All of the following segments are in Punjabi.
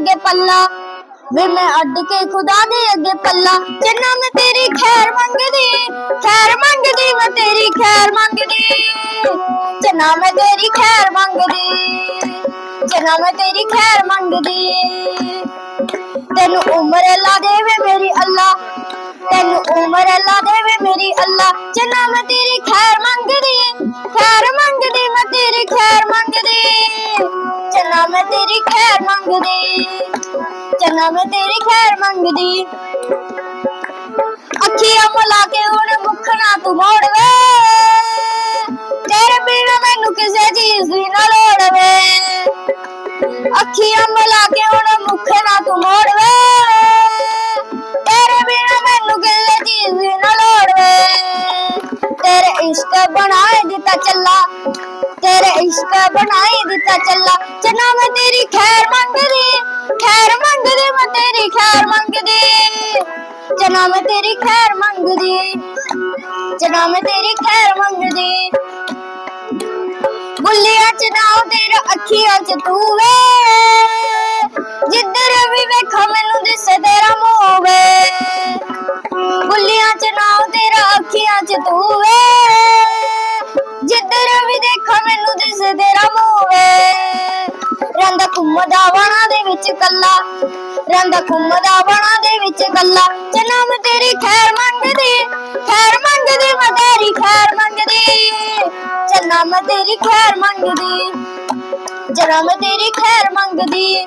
ਅੱਗੇ ਪੱਲਾ। ਵੇ ਮੈਂ ਅੱਡ ਕੇ ਖੁਦਾ ਦੇ ਅੱਗੇ ਪੱਲਾ। ਚੰਨਾ ਮੈਂ ਤੇਰੀ ਖੈਰ ਮੰਗਦੀ ਖੈਰ ਮੰਗਦੀ ਮੈਂ ਤੇਰੀ ਖੈਰ ਮੰਗਦੀ। ਚੰਨਾ ਮੈਂ ਤੇਰੀ ਖੈਰ ਮੰਗਦੀ ਚੰਨਾ ਮੈਂ ਤੇਰੀ ਖੈਰ ਮੰਗਦੀ। ਤੈਨੂੰ ਉਮਰ ਲਾ ਦੇਵੇ ਮੇਰੀ ਅੱਲਾ। ਤੈਨੂੰ ਉਮਰ ਲਾ ਦੇਵੇ ਮੇਰੀ ਅੱਲਾ। ਚੰਨਾ ਮੈਂ ਤੇਰੀ ਖੈਰ ਮੰਗ ਮੰਗਦੀ ਚੰਨਾ ਮੈਂ ਤੇਰੀ ਖੈਰ ਮੰਗਦੀ ਅੱਖੀਆਂ ਮਲਾ ਕੇ ਹੁਣ ਮੁੱਖ ਨਾ ਤੂੰ ਮੋੜ ਵੇ ਤੇਰੇ ਬਿਨਾ ਮੈਨੂੰ ਕਿਸੇ ਚੀਜ਼ ਦੀ ਨਾ ਲੋੜ ਵੇ ਅੱਖੀਆਂ ਮਲਾ ਕੇ ਹੁਣ ਮੁੱਖ ਨਾ ਤੂੰ ਮੋੜ ਵੇ ਤੇਰੇ ਬਿਨਾ ਮੈਨੂੰ ਕਿਸੇ ਚੀਜ਼ ਦੀ ਨਾ ਲੋੜ ਵੇ ਤੇਰੇ ਇਸ਼ਕ ਬਣਾਏ ਦਿੱਤਾ ਚੱਲਾ ਤੇਰੇ ਇਸ਼ਕ ਬਣਾਈ ਦਿੱਤਾ ਚੱਲਾ ਚੰਨਾ ਮੈਂ ਤੇਰੀ ਖੈਰ ਤੇਰੀ ਖੈਰ ਮੰਗਦੀ ਚੰਨਾ ਮੈਂ ਤੇਰੀ ਖੈਰ ਮੰਗਦੀ ਚੰਨਾ ਮੈਂ ਤੇਰੀ ਖੈਰ ਮੰਗਦੀ। ਗੁੱਲੀਆਂ ਚ ਨਾਉ ਤੇਰਾ ਅੱਖੀਆਂ ਚ ਤੂੰ ਵੇ। ਜਿੱਧਰ ਵੀ ਵੇਖਾਂ, ਮੈਨੂੰ ਦਿਸੇ ਤੇਰਾ ਮੂੰਹ ਵੇ। ਬੁੱਲੀਆਂ ਚ ਨਾਉ ਤੇਰਾ ਅੱਖੀਆਂ ਚ ਤੂੰ ਘੁੰਮਦਾ ਵਣਾ ਦੇ ਵਿੱਚ ਕੱਲਾ ਰੰਦਾ ਘੁੰਮਦਾ ਵਣਾ ਦੇ ਵਿੱਚ ਕੱਲਾ ਚੰਨਾ ਤੇਰੀ ਖੈਰ ਮੰਗਦੀ ਖੈਰ ਮੰਗਦੀ ਮੈਂ ਤੇਰੀ ਖੈਰ ਮੰਗਦੀ। ਚੰਨਾ ਤੇਰੀ ਖੈਰ ਮੰਗਦੀ ਜਰਾ ਤੇਰੀ ਖੈਰ ਮੰਗਦੀ।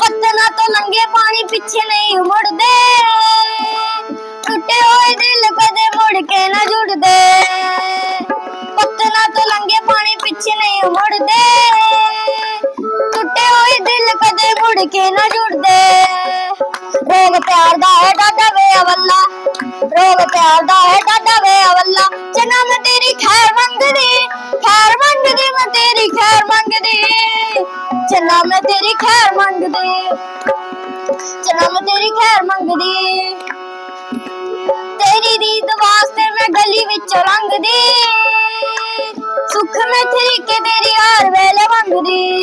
ਪੱਤਨਾ ਤੋਂ ਲੰਗੇ ਪਾਣੀ ਪਿੱਛੇ ਨਹੀਂ ਮੁੜਦੇ। ਟੁੱਟੇ ਹੋਏ ਦਿਲ ਕਦੇ ਮੁੜ ਕੇ ਨਾ ਜੁੜਦੇ। ਪੱਤਨਾ ਤੋਂ ਲੰਗੇ ਪਾਣੀ ਪਿੱਛੇ ਨਹੀਂ ਮੁੜਦੇ। ਕਦੇ ਕੇ ਨਾ ਜੁੜਦੇ। ਰੋਗ ਪਿਆਰ ਦਾ ਹੈ ਡਾਡਾ ਵੇ ਅਵੱਲਾ। ਰੋਗ ਪਿਆਰ ਦਾ ਹੈ ਡਾਡਾ ਵੇ ਅਵੱਲਾ। ਚੰਨਾ ਮੈਂ ਤੇਰੀ ਖੈਰ ਮੰਗਦੀ ਖੈਰ ਮੰਗਦੀ ਮੈਂ ਤੇਰੀ ਖੈਰ ਮੰਗਦੀ। ਚੰਨਾ ਮੈਂ ਤੇਰੀ ਖੈਰ ਮੰਗਦੀ ਚੰਨਾ ਮੈਂ ਤੇਰੀ ਖੈਰ ਮੰਗਦੀ। ਤੇਰੀ ਰੀਤ ਵਾਸਤੇ ਮੈਂ ਗਲੀ ਵਿੱਚ ਲੰਘਦੀ ਸੁੱਖ ਮੈਂ ਤਰੀਕੇ ਤੇਰੀ ਹਾਰ ਵੇਲੇ ਮੰਗਦੀ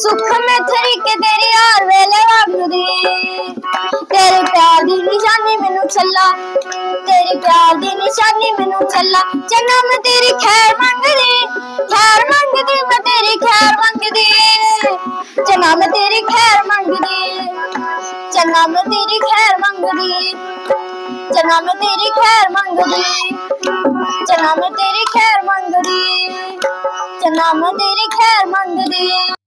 ਸੁੱਖ ਮੈਂ ਤਰੀਕੇ ਤੇਰੀ ਹਰ ਵੇਲੇ ਮੰਗਦੀ ਤੇਰੇ ਪਿਆਰ ਦੀ ਨਿਸ਼ਾਨੀ ਮੈਨੂੰ ਛੱਲਾ। ਤੇਰੇ ਪਿਆਰ ਦੀ ਨਿਸ਼ਾਨੀ ਮੈਨੂੰ ਛੱਲਾ। ਚੰਨਾ ਮੈਂ ਤੇਰੀ ਖੈਰ ਮੰਗਦੀ। ਖੈਰ ਮੰਗਦੀ ਮੈਂ ਤੇਰੀ ਖੈਰ ਮੰਗਦੀ। ਚੰਨਾ ਮੈਂ ਤੇਰੀ ਖੈਰ ਮੰਗਦੀ। ਚੰਨਾ ਮੈਂ ਤੇਰੀ ਖੈਰ ਮੰਗਦੀ। ਚੰਨਾ ਮੈਂ ਤੇਰੀ ਖੈਰ ਮੰਗਦੀ। ਚੰਨਾ ਮੈਂ ਤੇਰੀ ਖੈਰ ਮੰਗਦੀ। ਚੰਨਾ ਮੈਂ ਤੇਰੀ ਖੈਰ ਮੰਗਦੀ।